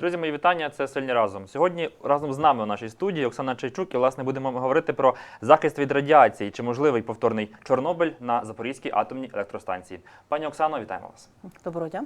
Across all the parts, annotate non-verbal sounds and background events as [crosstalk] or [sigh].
Друзі, мої вітання. Це сильні разом. Сьогодні разом з нами у нашій студії Оксана Чайчук. І власне будемо говорити про захист від радіації чи можливий повторний Чорнобиль на Запорізькій атомній електростанції. Пані Оксано, вітаємо вас. Доброго дня.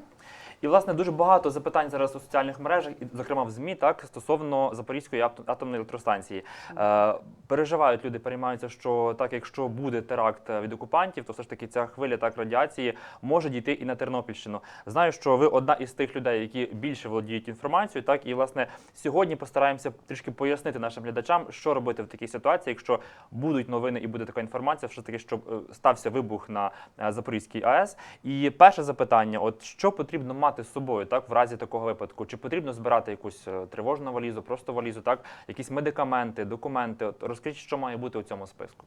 І власне дуже багато запитань зараз у соціальних мережах, і зокрема в змі, так стосовно Запорізької ат- атомної електростанції. Е, переживають люди, переймаються, що так, якщо буде теракт е, від окупантів, то все ж таки ця хвиля так радіації може дійти і на Тернопільщину. Знаю, що ви одна із тих людей, які більше володіють інформацією. Так і власне сьогодні постараємося трішки пояснити нашим глядачам, що робити в такій ситуації, якщо будуть новини і буде така інформація, що таки, щоб е, стався вибух на е, Запорізькій АЕС. І перше запитання: от що потрібно мати з собою, так в разі такого випадку? Чи потрібно збирати якусь е, тривожну валізу, просто валізу, так, якісь медикаменти, документи? От розкажіть, що має бути у цьому списку.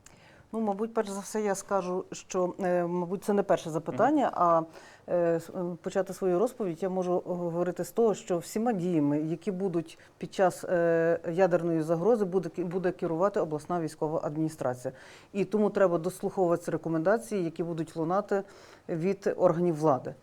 Ну, мабуть, перш за все, я скажу, що е, мабуть це не перше запитання, а е, почати свою розповідь я можу говорити з того, що всіма діями, які будуть під час ядерної загрози, буде буде керувати обласна військова адміністрація. І тому треба дослуховуватися рекомендації, які будуть лунати від органів влади.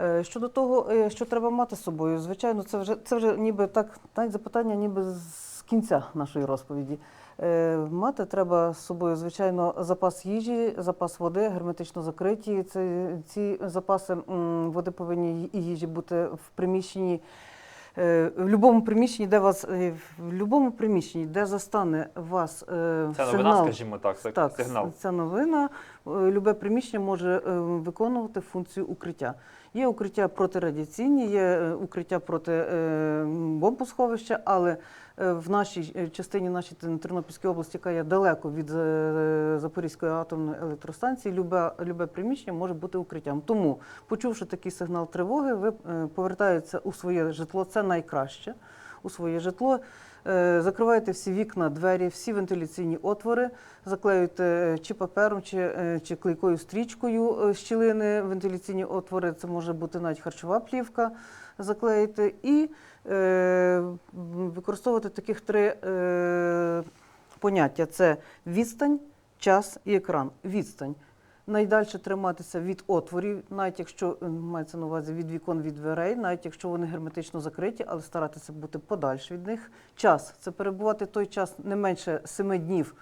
Е, Щодо того, е, що треба мати з собою, звичайно, це вже це вже ніби так, навіть запитання, ніби з кінця нашої розповіді. Е, Мати треба з собою, звичайно, запас їжі, запас води, герметично закриті. Це, ці запаси води повинні і їжі бути в приміщенні. В будь-якому приміщенні, де вас в будь-якому приміщенні, де застане вас Це новина, скажімо так, так, сигнал. Ця новина. Е, Любе приміщення може е, виконувати функцію укриття. Є укриття протирадіаційні, є е, укриття проти бомбосховища, але в нашій частині, нашій Тернопільській області, яка є далеко від Запорізької атомної електростанції, любе, любе приміщення може бути укриттям. Тому, почувши такий сигнал тривоги, ви повертаєтеся у своє житло. Це найкраще у своє житло. Е, Закриваєте всі вікна, двері, всі вентиляційні отвори, заклеюєте е, чи папером, чи, е, чи клейкою стрічкою щілини, вентиляційні отвори, це може бути навіть харчова плівка, заклеїти і е, використовувати таких три е, поняття: це відстань, час і екран. Відстань. Найдальше триматися від отворів, навіть якщо е, мається на увазі від вікон, від дверей, навіть якщо вони герметично закриті, але старатися бути подальше від них. Час це перебувати той час не менше семи днів.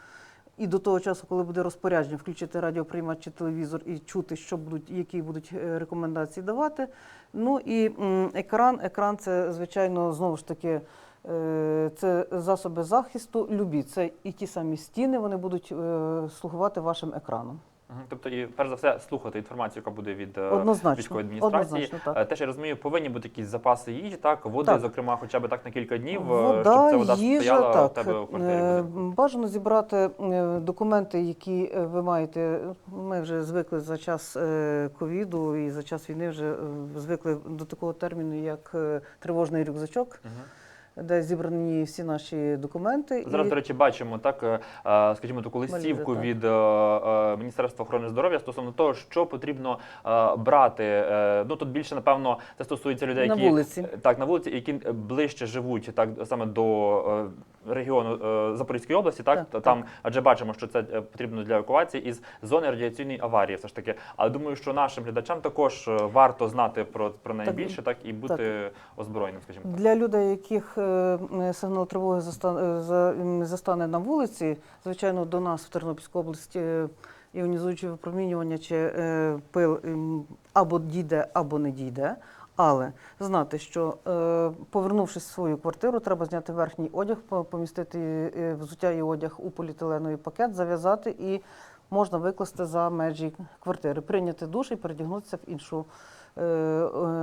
І до того часу, коли буде розпорядження, включити радіоприймач чи телевізор і чути, що будуть, які будуть е, рекомендації давати. Ну і екран. Екран це, звичайно, знову ж таки. е, Це засоби захисту, любі. Це і ті самі стіни, вони будуть слугувати вашим екраном. Тобто, і перш за все, слухати інформацію, яка буде від е, Однозначно. військової адміністрації. Однозначно, так. Е, Теж я розумію, повинні бути якісь запаси їжі, так, води, Так. зокрема, хоча б так на кілька днів, е, Вода, щоб ця вода їжа, стояла так. в тебе у квартирі. Бажано зібрати документи, які ви маєте. Ми вже звикли за час ковіду і за час війни вже звикли до такого терміну, як тривожний рюкзачок, Мгм. Де зібрані всі наші документи. Зараз, і- до речі, бачимо так, е, е, скажімо, таку листівку Малізи, від е, е, Міністерства охорони здоров'я стосовно того, що потрібно брати. Ну тут більше, напевно, це стосується людей, На які вулиці. так на вулиці, які ближче живуть, так саме до регіону е, Запорізької області, так, Так, Та- там, адже бачимо, що це е, потрібно для евакуації із зони радіаційної аварії. Все ж таки, але думаю, що нашим глядачам також е, варто знати про, про неї Так, більше, так і бути озброєним, скажімо так. Для людей, яких е, сигнал тривоги застане, застане на вулиці, звичайно, до нас в Тернопільській області іонізуюче випромінювання чи е, пил або дійде, або не дійде. Але знати, що е, повернувшись в свою квартиру, треба зняти верхній одяг, помістити е, взуття і одяг у поліетиленовий пакет, зав'язати і можна викласти за межі квартири, прийняти душ і передягнутися в іншу е,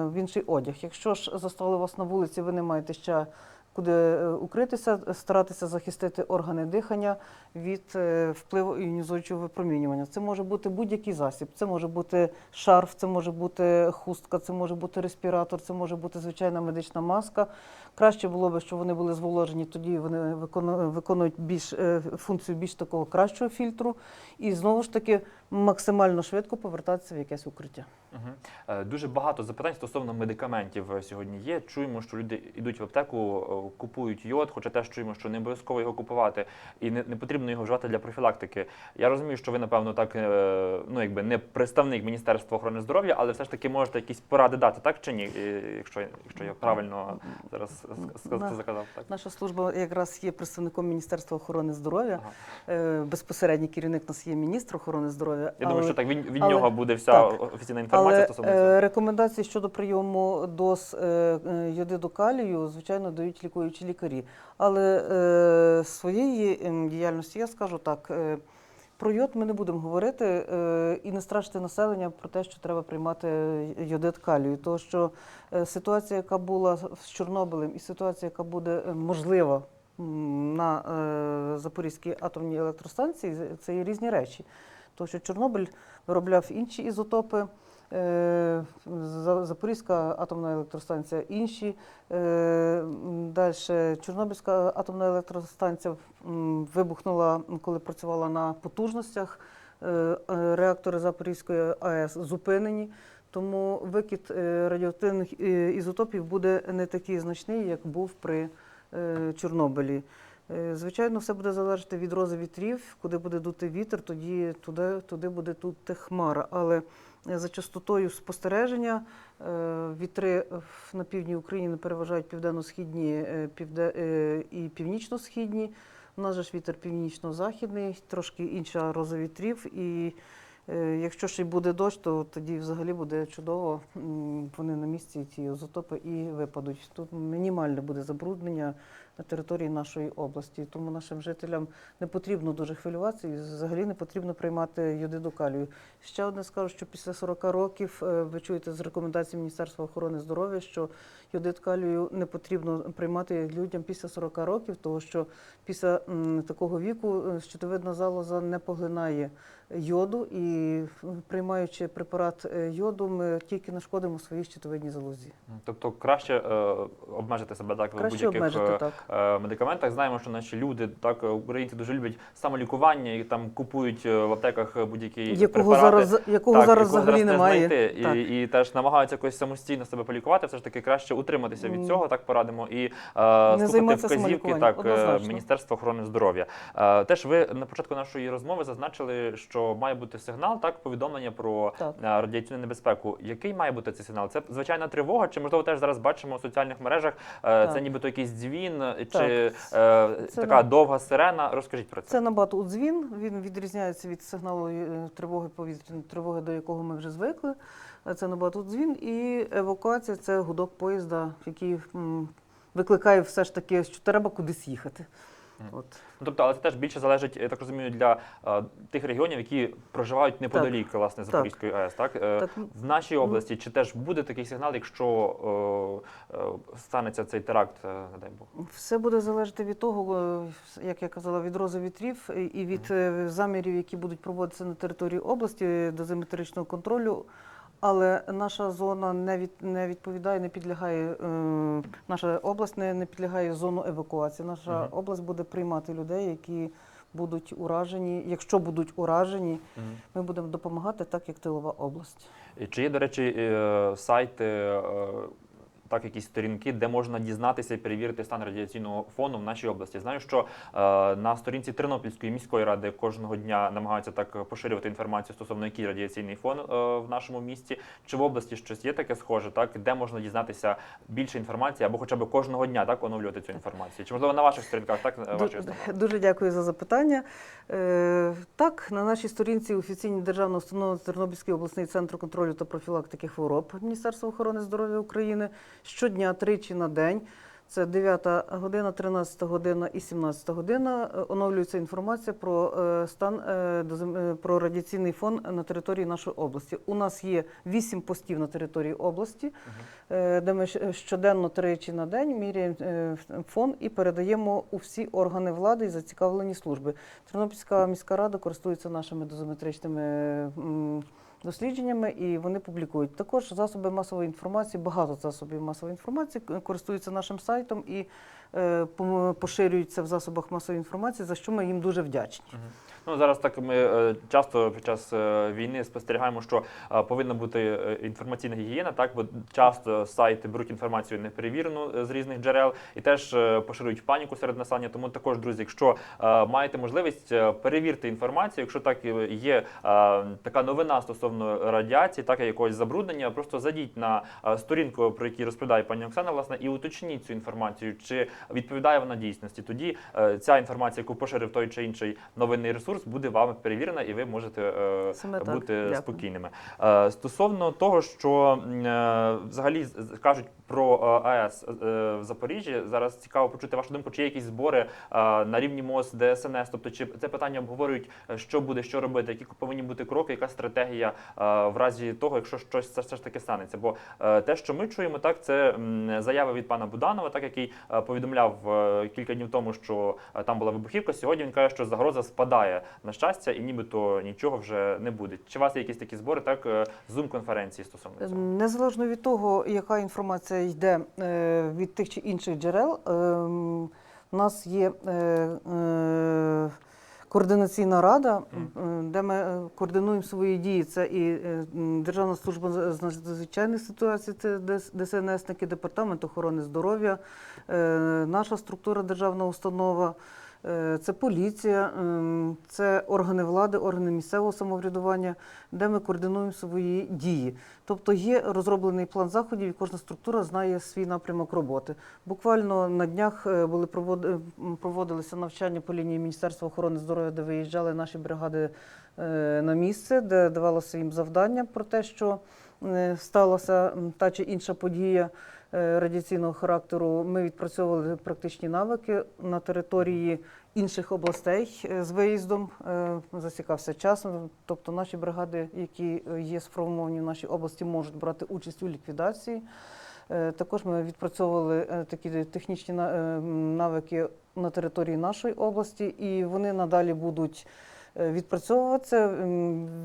в інший одяг. Якщо ж застали вас на вулиці, ви не маєте ще куди е, укритися, старатися захистити органи дихання від е, впливу іонізуючого випромінювання. Це може бути будь-який засіб, це може бути шарф, це може бути хустка, це може бути респіратор, це може бути звичайна медична маска. Краще було би, щоб вони були зволожені, тоді вони викону- виконують більш е, функцію більш такого кращого фільтру, і знову ж таки максимально швидко повертатися в якесь укриття. Е, Дуже багато запитань стосовно медикаментів сьогодні є. Чуємо, що люди йдуть в аптеку, купують йод, хоча теж чуємо, що не обов'язково його купувати, і не, не потрібно його вживати для профілактики. Я розумію, що ви, напевно, так е, ну якби не представник Міністерства охорони здоров'я, але все ж таки можете якісь поради дати, так чи ні? Якщо, якщо я правильно зараз ск- ск- заказав, так. Наша служба якраз є представником Міністерства охорони здоров'я. Ага. Е, Безпосередній керівник у нас є міністр охорони здоров'я. Я думаю, що так від, від але- нього буде вся так. офіційна інформація Але стосовно е, цього. рекомендації щодо прийому доз е, йодиду калію, звичайно, дають лікуючі лікарі. Але е, своєї ем, діяльності я скажу так. Е, про йод ми не будемо говорити е, і не страшити населення про те, що треба приймати йодид калію. Тому що е, ситуація, яка була з Чорнобилем, і ситуація, яка буде е, можлива на е, Запорізькій атомній електростанції, це є різні речі. Тому що Чорнобиль виробляв інші ізотопи. Е, За- Запорізька атомна електростанція інші. Далі Чорнобильська атомна електростанція вибухнула, коли працювала на потужностях. Е, е, Реактори Запорізької АЕС зупинені. Тому викид е, радіоактивних е, ізотопів буде не такий значний, як був при е, Чорнобилі. Е, Звичайно, все буде залежати від рози вітрів, куди буде дути вітер, тоді туди, туди буде тут хмара. Але за частотою спостереження е, вітри на півдні України переважають південно-східні е, і північно-східні. У нас же ж вітер північно-західний, трошки інша роза вітрів. І якщо ще й буде дощ, то тоді взагалі буде чудово. Вони на місці, ці ізотопи, і випадуть. Тут мінімальне буде забруднення на території нашої області. Тому нашим жителям не потрібно дуже хвилюватися і взагалі не потрібно приймати йодиду калію. Ще одне скажу, що після 40 років е, ви чуєте з рекомендацій Міністерства охорони здоров'я, що йодид калію не потрібно приймати людям після 40 років, тому що після такого віку е, щитовидна залоза не поглинає йоду, і приймаючи препарат е, йоду, ми тільки нашкодимо своїй щитовидній залозі. Тобто краще е, обмежити себе так в будь-яких е, е, медикаментах. Знаємо, що наші люди, так е, українці дуже люблять самолікування і там купують в аптеках будь-які Якого препарати. зараз якого Так, зараз якого взагалі не немає. знайти, Так. і, і теж намагаються якось самостійно себе полікувати. Все ж таки краще утриматися від цього, так порадимо, і е, слухати вказівки так, однозначно. Міністерства охорони здоров'я. Е, теж ви на початку нашої розмови зазначили, що має бути сигнал, так повідомлення про Так. е, радіаційну небезпеку. Який має бути цей сигнал? Це звичайна тривога, чи можливо теж зараз бачимо в соціальних мережах? е, Це Так. нібито якийсь дзвін, е, Так. чи е, Це така на- довга сирена. Розкажіть про це. Це набагато дзвін. Він відрізняється від сигналу е, тривоги повітряної тривоги, до якого ми вже звикли. Е, Це набагато дзвін. І евакуація це гудок поїзда, який м, викликає все ж таки, що треба кудись їхати. От. Ну, тобто, але це теж більше залежить, я так розумію, для е, тих регіонів, які проживають неподалік власне Запорізької АЕС. Так? Е, Так, в нашій області чи теж буде такий сигнал, якщо е, е, станеться цей теракт, е, не дай Бог. Все буде залежати від того, е, як я казала, від рози вітрів і- від е, замірів, які будуть проводитися на території області дозиметричного контролю. Але наша зона не від не відповідає, не підлягає. Е, наша область не, не підлягає зону евакуації. Наша Мгм. область буде приймати людей, які будуть уражені. Якщо будуть уражені, ми будемо допомагати так, як тилова область. Чи є, до речі, е, сайти, е, так, якісь сторінки, де можна дізнатися і перевірити стан радіаційного фону в нашій області? Знаю, що е, на сторінці Тернопільської міської ради кожного дня намагаються так поширювати інформацію стосовно який радіаційний фон е, в нашому місті. Чи в області щось є таке схоже, так де можна дізнатися більше інформації або хоча б кожного дня так оновлювати цю інформацію? Чи можливо на ваших сторінках так е, вашої Дуже дякую за запитання. Е, так, на нашій сторінці офіційній державної установи Тернопільський обласний центр контролю та профілактики хвороб Міністерства охорони здоров'я України щодня тричі на день. Це 9 година, 13 година і 17 година. е, Оновлюється інформація про е, стан е, про радіаційний фон на території нашої області. У нас є 8 постів на території області, де ми щоденно тричі на день міряємо фон і передаємо у всі органи влади і зацікавлені служби. Тернопільська міська рада користується нашими дозиметричними м, дослідженнями і вони публікують. Також засоби масової інформації, багато засобів масової інформації користуються нашим сайтом і е, поширюються в засобах масової інформації, за що ми їм дуже вдячні. Ну зараз так ми е, часто під час е, війни спостерігаємо, що е, повинна бути інформаційна гігієна. Так, бо часто сайти беруть інформацію неперевірену з різних джерел і теж поширюють паніку серед населення. Тому також, друзі, якщо маєте можливість, перевірте інформацію. Якщо так є така новина стосовно радіації, так і якогось забруднення, просто зайдіть на сторінку, про якій розповідає пані Оксана, власне, і уточніть цю інформацію, чи відповідає вона дійсності. Тоді ця інформація, яку поширив той чи інший новинний ресурс, буде вами перевірена, і ви можете е, Саме так. бути Дякую. спокійними. Е, Стосовно того, що е, взагалі кажуть про АЕС в Запоріжжі, зараз цікаво почути вашу думку, чи є якісь збори на рівні МОЗ, ДСНС, тобто чи це питання обговорюють, що буде, що робити, які повинні бути кроки, яка стратегія в разі того, якщо щось все, ж таки станеться. Бо те, що ми чуємо, так це заява від пана Буданова, так який повідомляв кілька днів тому, що там була вибухівка. Сьогодні він каже, що загроза спадає на щастя, і нібито нічого вже не буде. Чи у вас є якісь такі збори, так е, зум-конференції стосовно цього? Незалежно від того, яка інформація йде е, від тих чи інших джерел, ем, у нас є е, координаційна рада, де ми координуємо свої дії. Це і Державна служба з надзвичайних ситуацій, це ДС- ДСНСники, департамент охорони здоров'я, наша структура державна установа. Е, Це поліція, ем, це органи влади, органи місцевого самоврядування, де ми координуємо свої дії. Тобто є розроблений план заходів, і кожна структура знає свій напрямок роботи. Буквально на днях е, були провод- проводилися навчання по лінії Міністерства охорони здоров'я, де виїжджали наші бригади е, на місце, де давалося їм завдання про те, що е, сталася та чи інша подія е, радіаційного характеру. Ми відпрацьовували практичні навики на території інших областей е, з виїздом. е, Засікався час. Тобто наші бригади, які е, є сформовані в нашій області, можуть брати участь у ліквідації. Е, Також ми відпрацьовували е, такі технічні е, навики на території нашої області, і вони надалі будуть е, відпрацьовуватися,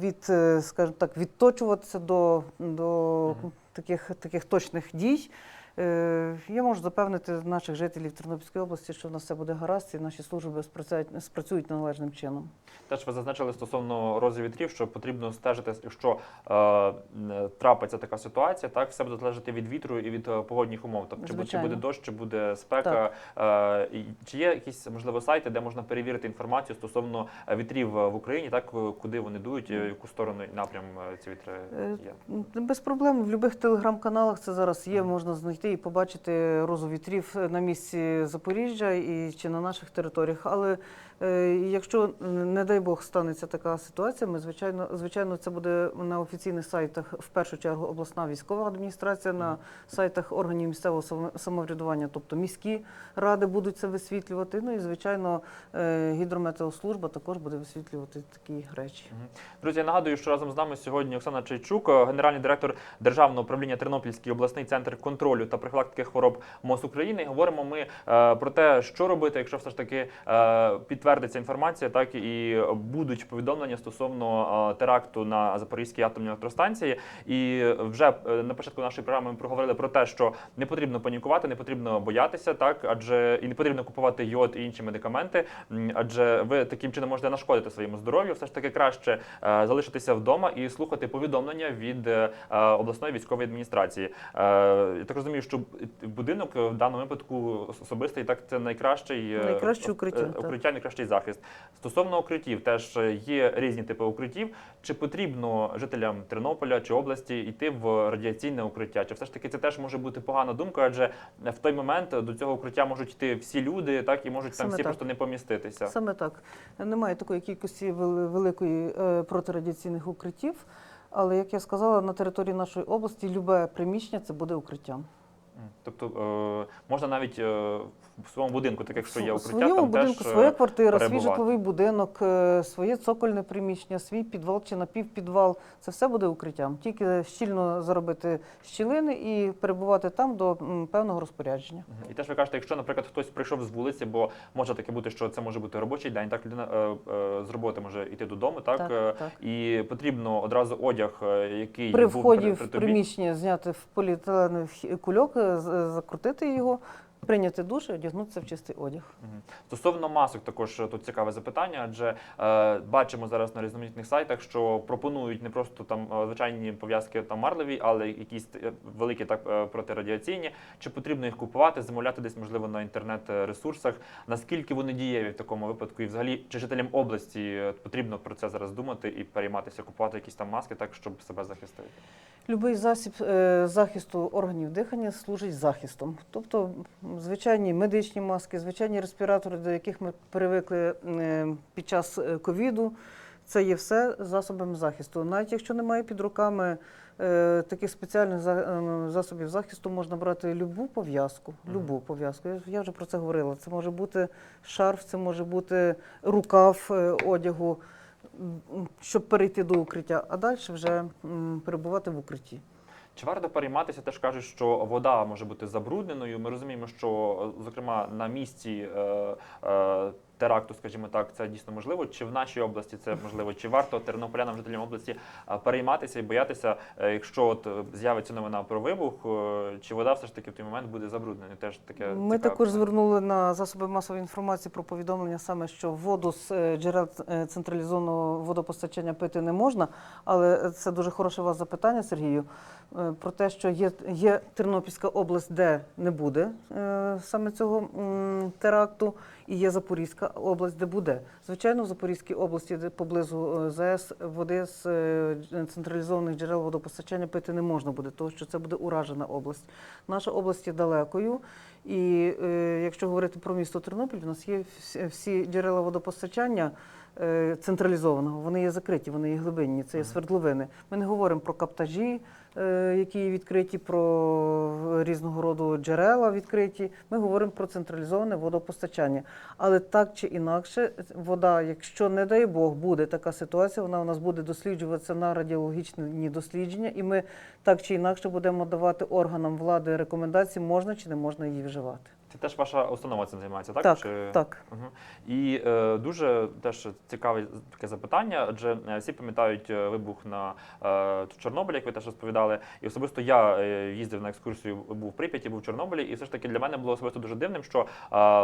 від, е, скажімо так, відточуватися до, до таких, таких точних дій. Е, Я можу запевнити наших жителів Тернопільської області, що в нас все буде гаразд, і наші служби спрацюють, спрацюють належним чином. Теж ви зазначили стосовно розі вітрів, що потрібно стежити, якщо е, трапиться така ситуація, так все буде залежати від вітру і від е, погодних умов. Тобто, чи, буде- чи буде дощ, чи буде спека. Е, чи є якісь можливо сайти, де можна перевірити інформацію стосовно е, вітрів в Україні, так куди вони дують, в яку сторону напрям ці вітри є? Без проблем. В будь-яких телеграм-каналах це зараз є. Можна знайти і побачити розу вітрів на місці Запоріжжя і чи на наших територіях. Але е, якщо, не дай Бог, станеться така ситуація, ми звичайно, звичайно, це буде на офіційних сайтах, в першу чергу, обласна військова адміністрація, на сайтах органів місцевого самоврядування, тобто міські ради будуть це висвітлювати. Ну і звичайно, е, гідрометеослужба також буде висвітлювати такі речі. Друзі, я нагадую, що разом з нами сьогодні Оксана Чайчук, генеральний директор Державного управління Тернопільський обласний центр контролю та профілактики хвороб МОЗ України. І Говоримо ми е, про те, що робити, якщо все ж таки е, підтвердиться інформація, так і будуть повідомлення стосовно е, теракту на Запорізькій атомній електростанції. І вже на початку нашої програми ми проговорили про те, що не потрібно панікувати, не потрібно боятися, так адже і не потрібно купувати йод і інші медикаменти, адже ви таким чином можете нашкодити своєму здоров'ю. Все ж таки краще залишитися вдома і слухати повідомлення від обласної військової адміністрації. Я так розумію, що будинок в даному випадку особистий так це найкращий е, Найкраще е, укриття, укриття, найкращий захист. Стосовно укриттів, теж е, є різні типи укриттів. Чи потрібно жителям Тернополя чи області йти в радіаційне укриття? Чи все ж таки це теж може бути погана думка? Адже в той момент до цього укриття можуть йти всі люди, так і можуть там всі так. просто не поміститися. Саме так. Немає такої кількості великої е, протирадіаційних укриттів. Але як я сказала, на території нашої області любе приміщення це буде укриттям. Тобто е, можна навіть е, в своєму будинку, так якщо є укриття, своєму там будинку теж е, своя квартира, свій житловий будинок, е, своє цокольне приміщення, свій підвал чи напівпідвал. Це все буде укриттям. Тільки щільно заробити щілини і перебувати там до певного розпорядження. І теж ви кажете, якщо, наприклад, хтось прийшов з вулиці, бо може таке бути, що це може бути робочий день, так людина е, е, з роботи може йти додому, так, Так, Е, так. і потрібно одразу одяг, е, який При був вході при, в при тобі. приміщення зняти в поліетиленовий кульок, е, закрутити його, Прийняти душ і одягнутися в чистий одяг. Стосовно масок, також е, тут цікаве запитання, адже е, бачимо зараз на різноманітних сайтах, що пропонують не просто там е, звичайні пов'язки там марлеві, але якісь е, великі так протирадіаційні. Чи потрібно їх купувати, замовляти десь можливо на інтернет-ресурсах? Наскільки вони дієві в такому випадку? І взагалі чи жителям області потрібно про це зараз думати і перейматися, купувати якісь там маски, так щоб себе захистити? Любий засіб захисту органів дихання служить захистом. Тобто звичайні медичні маски, звичайні респіратори, до яких ми привикли е, під час е, ковіду, це є все засобами захисту. Навіть якщо немає під руками е, таких спеціальних за- е, засобів захисту, можна брати любу пов'язку. Любу пов'язку. Я, вже про це говорила. Це може бути шарф, це може бути рукав одягу, щоб перейти до укриття, а далі вже перебувати в укритті. Чи варто перейматися? Теж кажуть, що вода може бути забрудненою. Ми розуміємо, що зокрема на місці е, е, теракту, скажімо так, це дійсно можливо. Чи в нашій області це можливо? Чи варто тернополянам, жителям області е, перейматися і боятися, е, якщо от е, з'явиться новина про вибух, чи вода все ж таки в той момент буде забрудненою? Теж таке Ми цікаве також звернули на засоби масової інформації про повідомлення саме, що воду з джерел централізованого водопостачання пити не можна. Але це дуже хороше у вас запитання, Сергію, про те, що є, є Тернопільська область, де не буде е, саме цього теракту, і є Запорізька область, де буде. Звичайно, в Запорізькій області, де поблизу е, ЗАЕС, води з е, централізованих джерел водопостачання пити не можна буде, тому що це буде уражена область. Наша область є далекою. І е, якщо говорити про місто Тернопіль, у нас є всі, джерела водопостачання е, централізованого. Вони є закриті, вони є глибинні, це є свердловини. Ми не говоримо про каптажі, е, які відкриті, про різного роду джерела відкриті. Ми говоримо про централізоване водопостачання. Але так чи інакше, вода, якщо не дай Бог буде така ситуація, вона у нас буде досліджуватися на радіологічні дослідження, і ми так чи інакше будемо давати органам влади рекомендації, можна чи не можна її вживати. Це теж ваша установа цим займається, так? Так, Чи... так. Мгм. І е, дуже теж цікаве таке запитання, адже е, всі пам'ятають е, вибух на е, Чорнобилі, як ви теж розповідали. І особисто я е, їздив на екскурсію, був в Прип'яті, був в Чорнобилі, і все ж таки для мене було особисто дуже дивним, що е,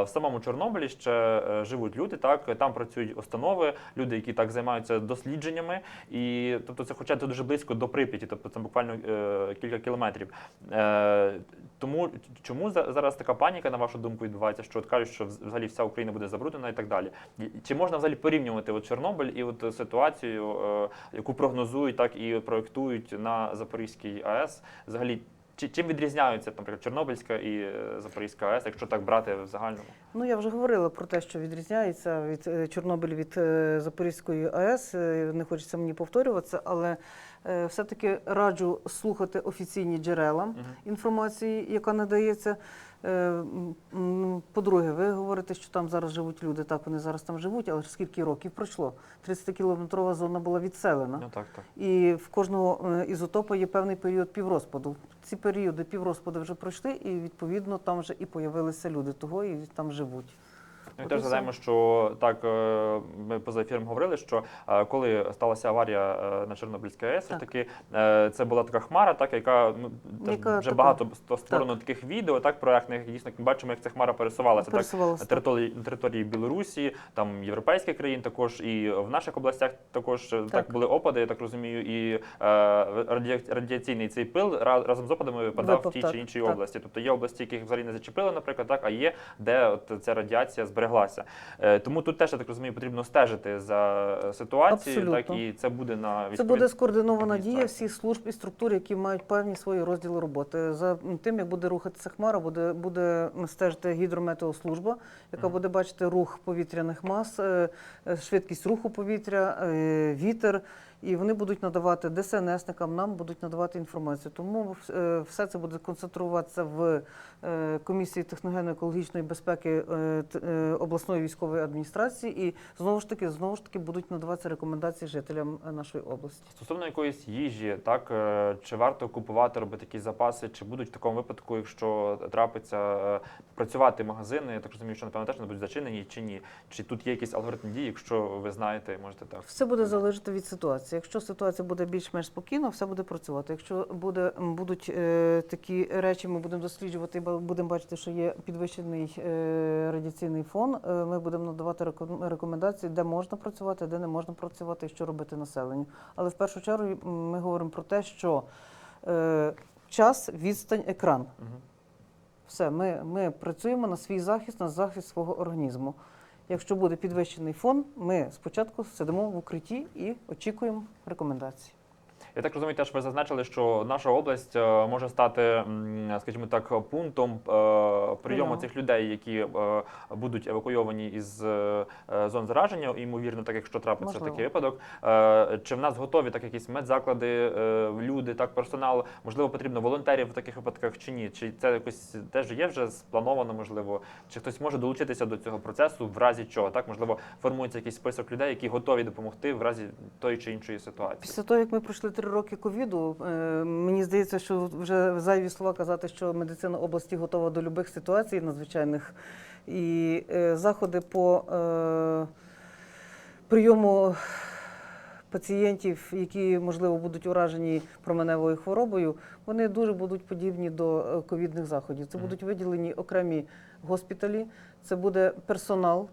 в самому Чорнобилі ще живуть люди, так там працюють установи, люди, які так займаються дослідженнями, і тобто це хоча це дуже близько до Прип'яті, тобто це буквально е, кілька кілометрів. Е, тому чому зараз така паніка, на вашу думку, відбувається, що от кажуть, що взагалі вся Україна буде забруднена і так далі? Чи можна взагалі порівнювати от Чорнобиль і от ситуацію, е, яку прогнозують, так і проєктують на Запорізькій АЕС? Взагалі, чи, чим відрізняються, наприклад, Чорнобильська і е, Запорізька АЕС, якщо так брати в загальному? Ну я вже говорила про те, що відрізняється від е, Чорнобиль від е, Запорізької АЕС. Е, Не хочеться мені повторюватися, але е, все-таки раджу слухати офіційні джерела інформації, яка надається. Е, По-друге, ви говорите, що там зараз живуть люди. Так, вони зараз там живуть, але ж скільки років пройшло? 30-кілометрова зона була відселена. Ну так, так. І в кожного е, ізотопа є певний період піврозпаду. Ці періоди піврозпаду вже пройшли, і відповідно там вже і появилися люди, того і там живуть. Ну, теж згадаємо, що так е, ми поза ефіром говорили, що е, коли сталася аварія е, на Чорнобильській АЕС, Так. таки це була така хмара, так яка ну теж вже така- багато ст- створено таких відео, так проектних. Дійсно, бачимо, як ця хмара пересувалася. Так на так. території на території Білорусі, там європейських країн, також і в наших областях також так, Так. були опади, я так розумію, і е, радіаційний цей пил разом з опадами випадав Випав, в тій так, чи іншій так. області. Тобто є області, яких взагалі не зачепили, наприклад, так, а є де от ця радіація збереглася. Е, Тому тут теж я так розумію, потрібно стежити за е, ситуацією, так і це буде на Це буде скоординована дія всіх служб і структур, які мають певні свої розділи роботи. За тим, як буде рухатися хмара, буде, буде стежити гідрометеослужба, яка буде бачити рух повітряних мас, е, швидкість руху повітря, вітер. І вони будуть надавати ДСНСникам, нам будуть надавати інформацію. Тому е, все це буде концентруватися в е, комісії техногенно-екологічної безпеки е, обласної військової адміністрації, і знову ж таки, знову ж таки будуть надаватися рекомендації жителям нашої області. Стосовно якоїсь їжі, так чи варто купувати, робити якісь запаси, чи будуть в такому випадку, якщо трапиться працювати магазини, я так розумію, що напевно теж не будуть зачинені, чи ні? Чи тут є якийсь алгоритм дій, якщо ви знаєте, можете так. Все буде залежати від ситуації. Ситуація. Якщо ситуація буде більш-менш спокійна, все буде працювати. Якщо буде, будуть е, такі речі, ми будемо досліджувати, будемо бачити, що є підвищений е, радіаційний фон, е, ми будемо надавати рекомендації, де можна працювати, де не можна працювати і що робити населенню. Але в першу чергу ми говоримо про те, що е, час, відстань, екран. Все, ми, ми працюємо на свій захист, на захист свого організму. Якщо буде підвищений фон, ми спочатку сидимо в укритті і очікуємо рекомендацій. Я так розумію, теж ви зазначили, що наша область е, може стати, скажімо так, пунктом е, прийому цих людей, які е, будуть евакуйовані із зон зараження, ймовірно, так якщо трапиться Можливо. такий випадок. Чи в нас готові так якісь медзаклади, люди, так персонал? Можливо, потрібно волонтерів в таких випадках чи ні? Чи це якось теж є вже сплановано? Можливо, чи хтось може долучитися до цього процесу в разі чого? Так, можливо, формується якийсь список людей, які готові допомогти в разі тої чи іншої ситуації. Після того, як ми пройшли три роки ковіду, е, мені здається, що вже зайві слова казати, що медицина області готова до будь-яких ситуацій надзвичайних. І е, заходи по е, прийому пацієнтів, які, можливо, будуть уражені променевою хворобою, вони дуже будуть подібні до ковідних заходів. Це будуть виділені окремі госпіталі, це буде персонал.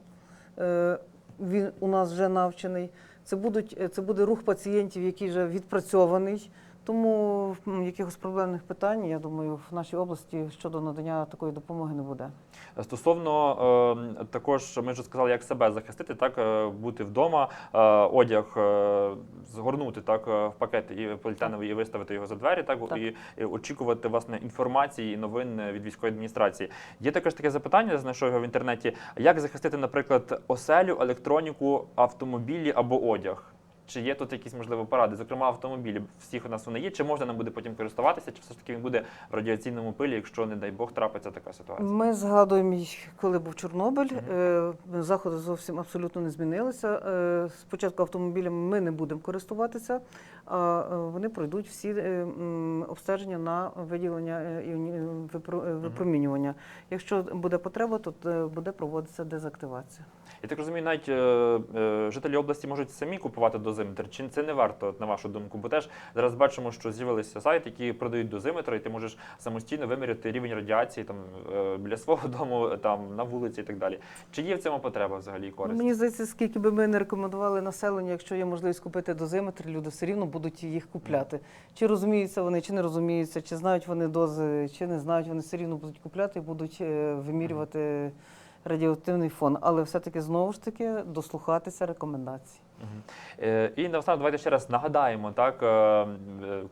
Він у нас вже навчений. Це, будуть, е, це буде рух пацієнтів, який вже відпрацьований. Тому якихось проблемних питань, я думаю, в нашій області щодо надання такої допомоги не буде. Стосовно е, також, ми вже сказали, як себе захистити, так е, бути вдома, е, одяг е, згорнути так в пакет і поліетиленовий і виставити його за двері, так, Так. І, і очікувати власне інформації і новин від військової адміністрації. Є також таке запитання, знайшов його в інтернеті: як захистити, наприклад, оселю, електроніку, автомобілі або одяг? Чи є тут якісь можливо поради? Зокрема, автомобілі всіх у нас вони є. Чи можна нам буде потім користуватися, чи все ж таки він буде в радіаційному пилі, якщо не дай Бог трапиться така ситуація? Ми згадуємо, коли був Чорнобиль, е, заходи зовсім абсолютно не змінилися. Е, Спочатку автомобілями ми не будемо користуватися, а е, вони пройдуть всі обстеження на виділення е, випромінювання. Якщо буде потреба, то буде проводитися дезактивація. Я так розумію, навіть е, е, жителі області можуть самі купувати дозиметр. Чи це не варто, на вашу думку? Бо теж зараз бачимо, що з'явилися сайти, які продають дозиметри, і ти можеш самостійно виміряти рівень радіації там е, біля свого [laughs] дому, там на вулиці і так далі. Чи є в цьому потреба взагалі і користь? Мені здається, скільки би ми не рекомендували населенню, якщо є можливість купити дозиметр, люди все рівно будуть їх купляти. Чи розуміються вони, чи не розуміються, чи знають вони дози, чи не знають, вони все рівно будуть купляти і будуть е, вимірювати радіоактивний фон. Але все-таки знову ж таки дослухатися рекомендацій. Е, І наостанок давайте ще раз нагадаємо так е, е,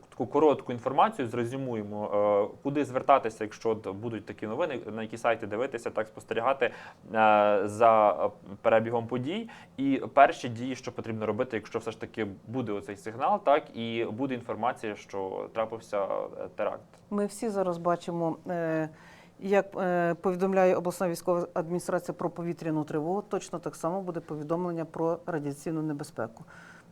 таку коротку інформацію, зрезюмуємо, куди звертатися, якщо будуть такі новини, на які сайти дивитися, так спостерігати за перебігом подій, і перші дії, що потрібно робити, якщо все ж таки буде оцей сигнал, так і буде інформація, що трапився теракт. Ми всі зараз бачимо, е, як е, повідомляє обласна військова адміністрація про повітряну тривогу, точно так само буде повідомлення про радіаційну небезпеку.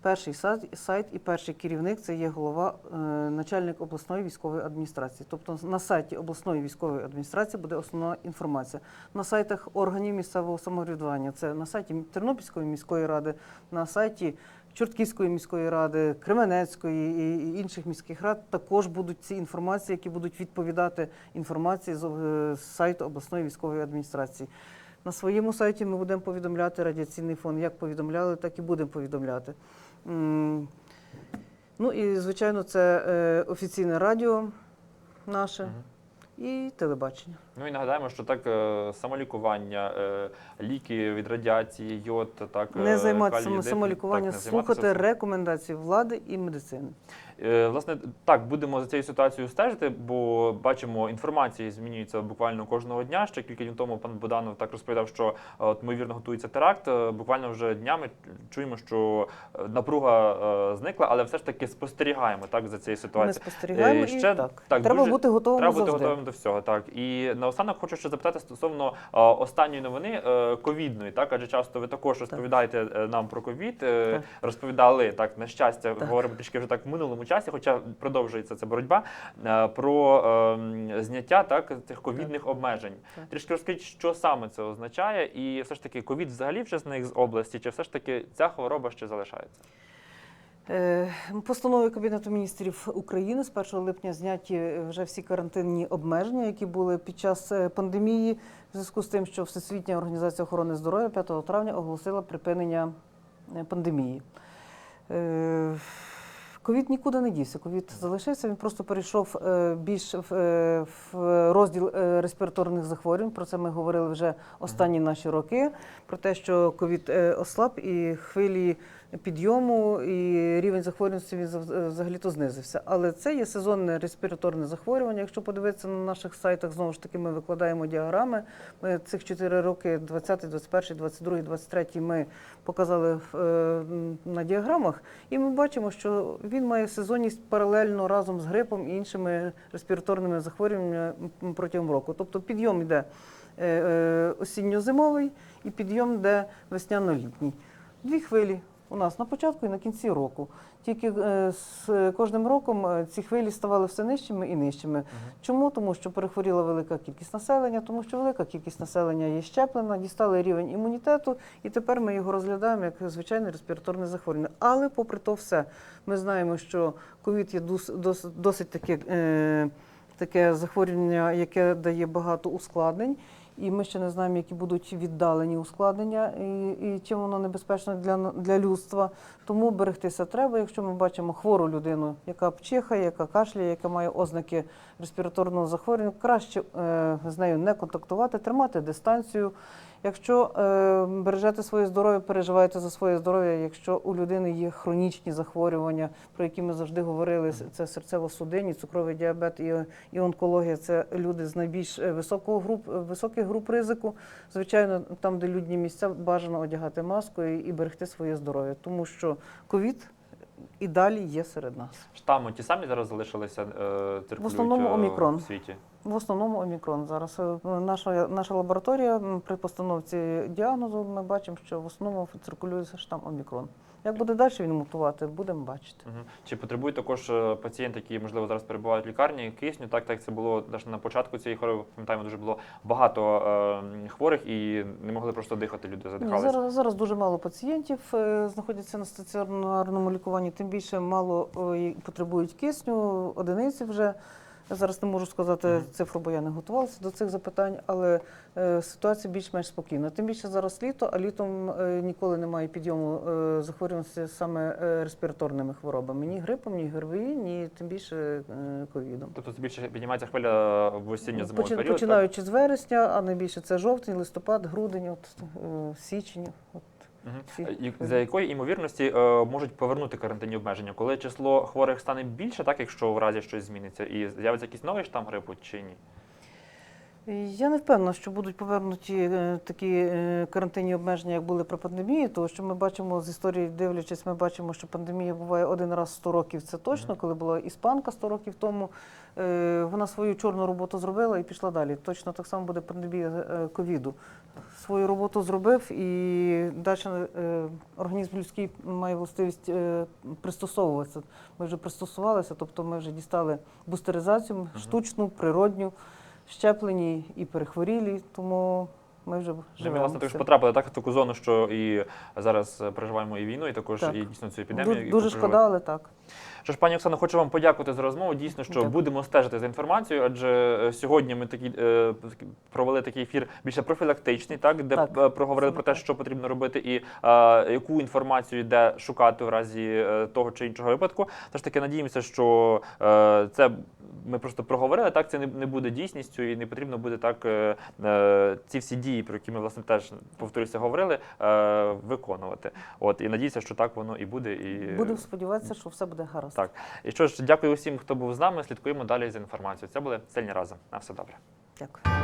Перший сайт, і перший керівник це є голова, е, начальник обласної військової адміністрації. Тобто на сайті обласної військової адміністрації буде основна інформація. На сайтах органів місцевого самоврядування, це на сайті Тернопільської міської ради, на сайті Чортківської міської ради, Кременецької і інших міських рад також будуть ці інформації, які будуть відповідати інформації з е, сайту обласної військової адміністрації. На своєму сайті ми будемо повідомляти радіаційний фон. Як повідомляли, так і будемо повідомляти. Ну і звичайно, це е, офіційне радіо наше. І телебачення. Ну і нагадаємо, що так е, самолікування, е, ліки від радіації, йод, так е, Не займатися калій, самолікуванням, займатися слухати рекомендації влади і медицини. Е, Власне, так, будемо за цією ситуацією стежити, бо бачимо, інформація змінюється буквально кожного дня. Ще кілька днів тому пан Буданов так розповідав, що е, от, ймовірно готується теракт. Е, Буквально вже днями чуємо, що напруга зникла, але все ж таки спостерігаємо так за цією Ми ситуацією. спостерігаємо Е, і ще- так. так, Треба дуже бути готовим Треба бути завжди. готовим до всього, так. І наостанок хочу ще запитати стосовно останньої новини ковідної, так адже часто ви також розповідаєте е, нам про ковід, розповідали так на щастя, Так. говоримо трішки вже так в минулому часі, хоча продовжується ця боротьба е, про е, зняття так цих ковідних обмежень. Так. Трішки розкажіть, що саме це означає, і все ж таки ковід взагалі вже зник з області, чи все ж таки ця хвороба ще залишається? Е, Постановою Кабінету міністрів України з 1 липня зняті вже всі карантинні обмеження, які були під час е, пандемії, в зв'язку з тим, що Всесвітня організація охорони здоров'я 5 травня оголосила припинення пандемії. Ковід нікуди не дівся. Ковід залишився. Він просто перейшов е, більш в, е, розділ е, респіраторних захворювань. Про це ми говорили вже останні наші роки. Про те, що ковід ослаб і хвилі підйому і рівень захворюваності він зав- взагалі-то знизився. Але це є сезонне респіраторне захворювання. Якщо подивитися на наших сайтах, знову ж таки, ми викладаємо діаграми. Ми цих чотири роки, 20, 21, 22, 23, ми показали е, на діаграмах, і ми бачимо, що він має сезонність паралельно разом з грипом і іншими респіраторними захворюваннями протягом року. Тобто підйом йде е, е, осінньо-зимовий і підйом йде весняно-літній. Дві хвилі у нас на початку і на кінці року. Тільки е, з кожним роком е, ці хвилі ставали все нижчими і нижчими. Чому? Тому що перехворіла велика кількість населення, тому що велика кількість населення є щеплена, дістали рівень імунітету, і тепер ми його розглядаємо як звичайне респіраторне захворювання. Але попри то все, ми знаємо, що ковід є дос- дос- досить таке, е, таке захворювання, яке дає багато ускладнень. І ми ще не знаємо, які будуть віддалені ускладнення і, і чим воно небезпечно для, для людства. Тому берегтися треба, якщо ми бачимо хвору людину, яка пчихає, яка кашляє, яка має ознаки респіраторного захворювання, краще е, з нею не контактувати, тримати дистанцію. Якщо е, бережете своє здоров'я, переживайте за своє здоров'я. Якщо у людини є хронічні захворювання, про які ми завжди говорили, це серцево-судинні, цукровий діабет і, і онкологія, це люди з найбільш е, високого груп, е, високих груп ризику. Звичайно, там, де людні місця, бажано одягати маску і, і берегти своє здоров'я, тому що ковід і далі є серед нас. Штами ті самі зараз залишилися е, В основному е, омікрон. в світі. В основному омікрон. Зараз е, наша, наша лабораторія при постановці діагнозу ми бачимо, що в основному циркулює штам омікрон. Як буде далі він мутувати, будемо бачити. Мгм. Чи потребують також е, пацієнти, які можливо зараз перебувають в лікарні, кисню, так як це було навіть на початку цієї хвороби, пам'ятаємо, дуже було багато е, хворих і не могли просто дихати. Люди Ні, задихалися. зараз, зараз дуже мало пацієнтів е, знаходяться на стаціонарному лікуванні, тим більше мало е, потребують кисню, одиниці вже. Я зараз не можу сказати цифру, бо я не готувалася до цих запитань, але е, ситуація більш-менш спокійна. Тим більше зараз літо, а літом е, ніколи немає підйому е, захворюваності саме респіраторними хворобами. Ні грипом, ні ГРВІ, ні тим більше ковідом. Тобто це більше піднімається хвиля в осінньо-зимовий Почи- період. так? Починаючи з вересня, а найбільше це жовтень, листопад, грудень, от, січень. От. Хвилі. За якої імовірності е, можуть повернути карантинні обмеження, коли число хворих стане більше, так якщо в разі щось зміниться, і з'явиться якийсь новий штам грипу чи ні? Я не впевнена, що будуть повернуті е, такі е, карантинні обмеження, як були при пандемії, тому що ми бачимо з історії, дивлячись, ми бачимо, що пандемія буває один раз 100 років. Це точно, коли була іспанка 100 років тому. е, Вона свою чорну роботу зробила і пішла далі. Точно так само буде пандемія ковіду. Свою роботу зробив і далі організм людський має властивість пристосовуватися. Ми вже пристосувалися, тобто ми вже дістали бустеризацію штучну, природню щеплені і перехворілі, тому ми вже Ми, живемо. власне, з також цим. потрапили так в таку зону, що і зараз переживаємо і війну, і також Так. і дійсно цю епідемію. Ду- яку Дуже переживаємо. шкода, але так. Що ж, пані Оксано, хочу вам подякувати за розмову. Дійсно, що Дякую. будемо стежити за інформацією, адже е, сьогодні ми такі е, провели такий ефір більше профілактичний, так де Так, е, проговорили про те, що потрібно робити, і е, яку інформацію де шукати в разі е, того чи іншого випадку. Тож таки надіємося, що е, це. Ми просто проговорили, так це не, не буде дійсністю, і не потрібно буде так е, е, ці всі дії, про які ми власне теж повторюся, говорили, е, виконувати. От і надіюся, що так воно і буде. І Будемо сподіватися, що все буде гаразд. Так. І що ж, дякую усім, хто був з нами. Слідкуємо далі за інформацією. Це були сильні разом. На все добре. Дякую.